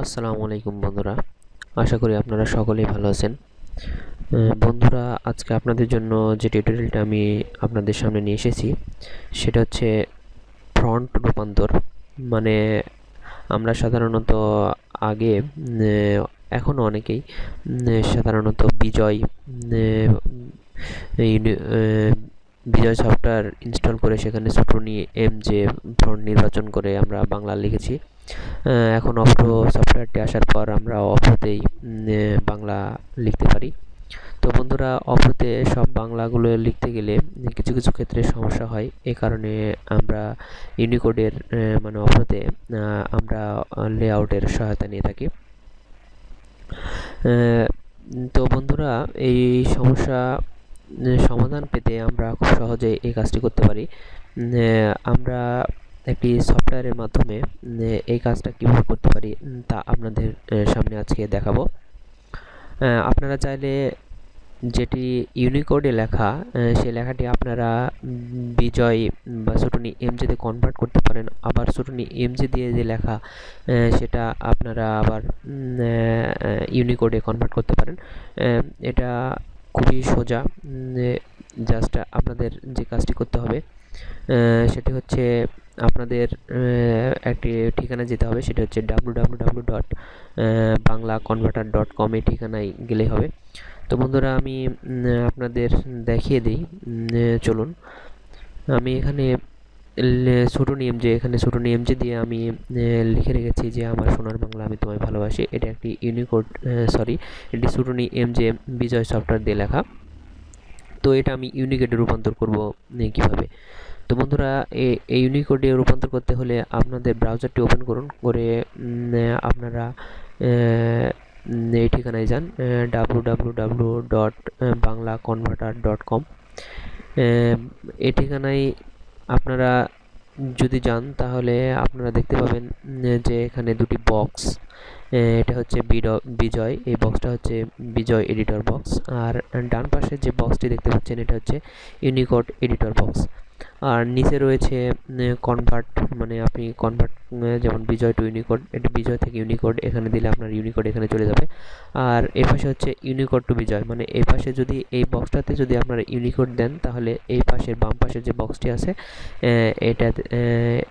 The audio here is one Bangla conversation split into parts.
আসসালামু আলাইকুম বন্ধুরা। আশা করি আপনারা সকলেই ভালো আছেন। বন্ধুরা, আজকে আপনাদের জন্য যে টিউটোরিয়ালটা আমি আপনাদের সামনে নিয়ে এসেছি, সেটা হচ্ছে ফ্রন্ট রূপান্তর। মানে আমরা সাধারণত আগে এখনও অনেকেই সাধারণত বিজয় বিজয় সফটওয়্যার ইনস্টল করে সেখানে সুটুনি এম যে ফ্রন্ট নির্বাচন করে আমরা বাংলা লিখেছি। এখন অপ্রো সফটওয়্যারটি আসার পর আমরা আহ, বাংলা লিখতে পারি। তো বন্ধুরা অপ্রোতে সব বাংলাগুলো লিখতে গেলে কিছু কিছু ক্ষেত্রে সমস্যা হয়। এই কারণে আমরা ইউনিকোডের মানে অপ্রোতে আহ, আমরা লেআউটের সহায়তা নিয়ে থাকি। তো বন্ধুরা এই সমস্যা সমাধান পেতে আমরা খুব সহজে এই কাজটি করতে পারি। আমরা একটি সফটওয়্যারের মাধ্যমে এই কাজটা কীভাবে করতে পারি তা আপনাদের সামনে আজকে দেখাবো। আপনারা চাইলে যেটি ইউনিকোডে লেখা সেই লেখাটি আপনারা বিজয় বা সুটুনি এমজেতে কনভার্ট করতে পারেন। আবার সুটুনি এমজে দিয়ে যে লেখা সেটা আপনারা আবার ইউনিকোডে কনভার্ট করতে পারেন। এটা খুবই সোজা জাস্ট আপনাদের যে কাজটি করতে হবে সেটি হচ্ছে আপনাদের একটি ঠিকানা যেতে হবে, সেটা হচ্ছে W W W dot Bangla converter dot com এই ঠিকানায় গেলেই হবে। তো বন্ধুরা, আমি আপনাদের দেখিয়ে দিই চলুন। আমি এখানে ছোটো নিয়ম যে, এখানে ছোটো নিয়ম যে দিয়ে আমি লিখে রেখেছি যে, আমার সোনার বাংলা আমি তোমায় ভালোবাসি। এটা একটি ইউনিকোড সরি এটি সুটুনি এম যে, বিজয় সফটওয়্যার দিয়ে লেখা। তো এটা আমি ইউনিকোডে রূপান্তর করব কীভাবে? তো বন্ধুরা এই ইউনিকোডে রূপান্তর করতে হলে আপনাদের ব্রাউজারটি ওপেন করুন। করে আপনারা এই ঠিকানায় যান W W W dot Bangla converter dot com এই ঠিকানায় আপনারা যদি যান, তাহলে আপনারা দেখতে পাবেন যে এখানে দুটি বক্স এটা হচ্ছে বিড- বিজয়। এই বক্সটা হচ্ছে বিজয় এডিটর বক্স আর ডান পাশে যে বক্সটি দেখতে পাচ্ছেন, এটা হচ্ছে ইউনিকোড এডিটর বক্স আর নিচে রয়েছে কনভার্ট মানে আপনি কনভার্ট যেমন বিজয় টু ইউনিকোড এটা বিজয় থেকে ইউনিকোড এখানে দিলে আপনার ইউনিকোড এখানে চলে যাবে। আর এ পাশে হচ্ছে ইউনিকোড টু বিজয় মানে এই পাশে যদি এই বক্সটাতে যদি আপনারা ইউনিকোড দেন, তাহলে এই পাশের বাম পাশের যে বক্সটি আছে এটা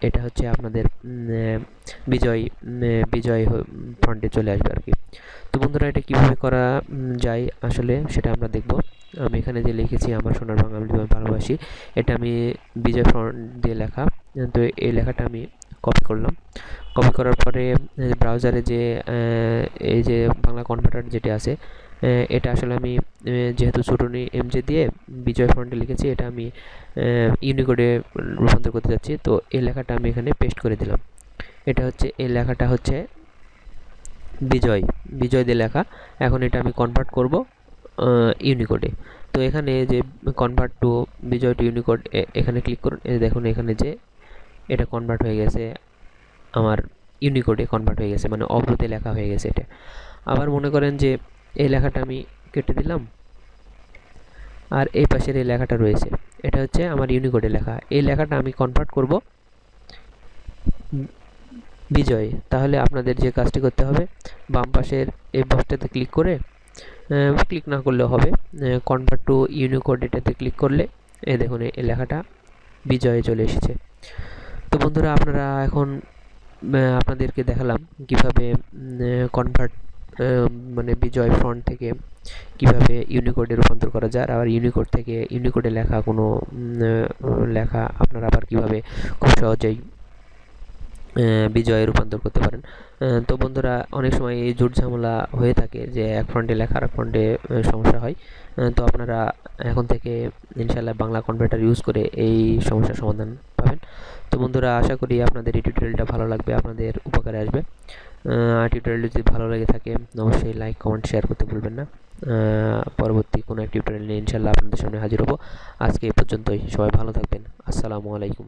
এটা হচ্ছে আপনাদের বিজয় বিজয় ফ্রন্টে চলে আসবে আর কি। তো বন্ধুরা, এটা কীভাবে করা যায় আসলে সেটা আমরা দেখব। আমি এখানে যে লিখেছি, আমার সোনার বাংলা আমি ভালোবাসি, এটা আমি বিজয় ফ্রন্ট দিয়ে লেখা। তো এই লেখাটা আমি কপি করলাম। কপি করার পরে ব্রাউজারে যে এই যে বাংলা কনভার্টার যেটি আছে এটা আসলে আমি যেহেতু ছুটুনি এমজে দিয়ে বিজয় ফ্রন্টে লিখেছি, এটা আমি ইউনিকোডে রূপান্তর করতে যাচ্ছি। তো এই লেখাটা আমি এখানে পেস্ট করে দিলাম। এটা হচ্ছে, এই লেখাটা হচ্ছে বিজয়। বিজয় দিয়ে লেখা। এখন এটা আমি কনভার্ট করব। ইউনিকোডে তো এখানে যে convert to Bijoy to Unicode এখানে ক্লিক করুন দেখুন এখানে যে এটা কনভার্ট হয়ে গেছে, আমার ইউনিকোডে কনভার্ট হয়ে গেছে মানে অব্রতে লেখা হয়ে গেছে এটা। আবার মনে করেন যে এই লেখাটা আমি কেটে দিলাম, আর এই পাশের এই লেখাটা রয়েছে। এটা হচ্ছে আমার ইউনিকোডে লেখা। এই লেখাটা আমি কনভার্ট করব বিজয়। তাহলে আপনাদের যে কাজটি করতে হবে, বাম পাশের এই বক্সটাতে ক্লিক করে ক্লিক না করলেও হবে। কনভার্ট টু ইউনিকোড এটাতে ক্লিক করলে, এই দেখুন, এই লেখাটা বিজয়ে চলে এসেছে। তো বন্ধুরা, আপনারা এখন আপনাদেরকে দেখালাম কীভাবে কনভার্ট মানে বিজয় ফ্রন্ট থেকে কীভাবে ইউনিকোডে রূপান্তর করা যায়। আর ইউনিকোড থেকে ইউনিকোডে লেখা কোনো লেখা আপনারা আবার কীভাবে খুব সহজেই বিজয়ে রূপান্তর করতে পারেন। তো বন্ধুরা, অনেক সময় এই জুট ঝামেলা হয়ে থাকে যে এক ফ্রন্টে লেখা আর এক ফ্রন্টে সমস্যা হয়। তো আপনারা এখন থেকে ইনশাল্লাহ বাংলা কনভার্টার ইউজ করে এই সমস্যার সমাধান পাবেন। তো বন্ধুরা, আশা করি আপনাদের এই টিউটোরিয়ালটা ভালো লাগবে, আপনাদের উপকারে আসবে। টিউটোরিয়াল যদি ভালো লেগে থাকে, অবশ্যই লাইক কমেন্ট শেয়ার করতে ভুলবেন না। পরবর্তী কোনো এক টিউটোরিয়াল নিয়ে ইনশাল্লাহ আপনাদের সামনে হাজির হব। আজকে এই পর্যন্তই, সবাই ভালো থাকবেন। আসসালামু আলাইকুম।